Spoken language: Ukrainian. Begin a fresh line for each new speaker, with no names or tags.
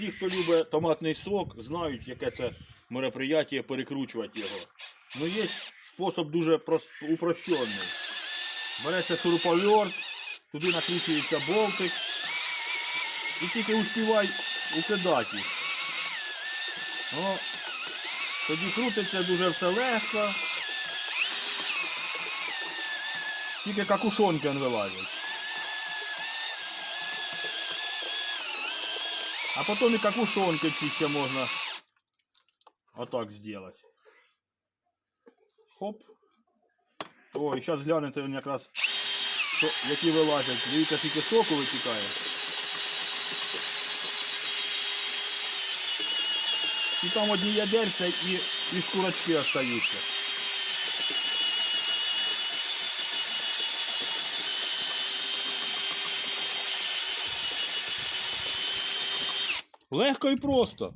всі, хто любить томатний сок, знають, яке це мероприятие перекручувати його. Ну є спосіб дуже прос- упрощений. Береться шуруповерт, туди накручується болтик. І тільки успівай укидати. О, тоді крутиться дуже все легко. Тільки какушонки он вилазять. А потім і какушонки ці ще можна отак зробити. Хоп. О, і зараз глянете він якраз, що, які вилазять. Дивіться, скільки соку витікає. І там одні ядерця і, і шкурочки остаються. Легко і просто.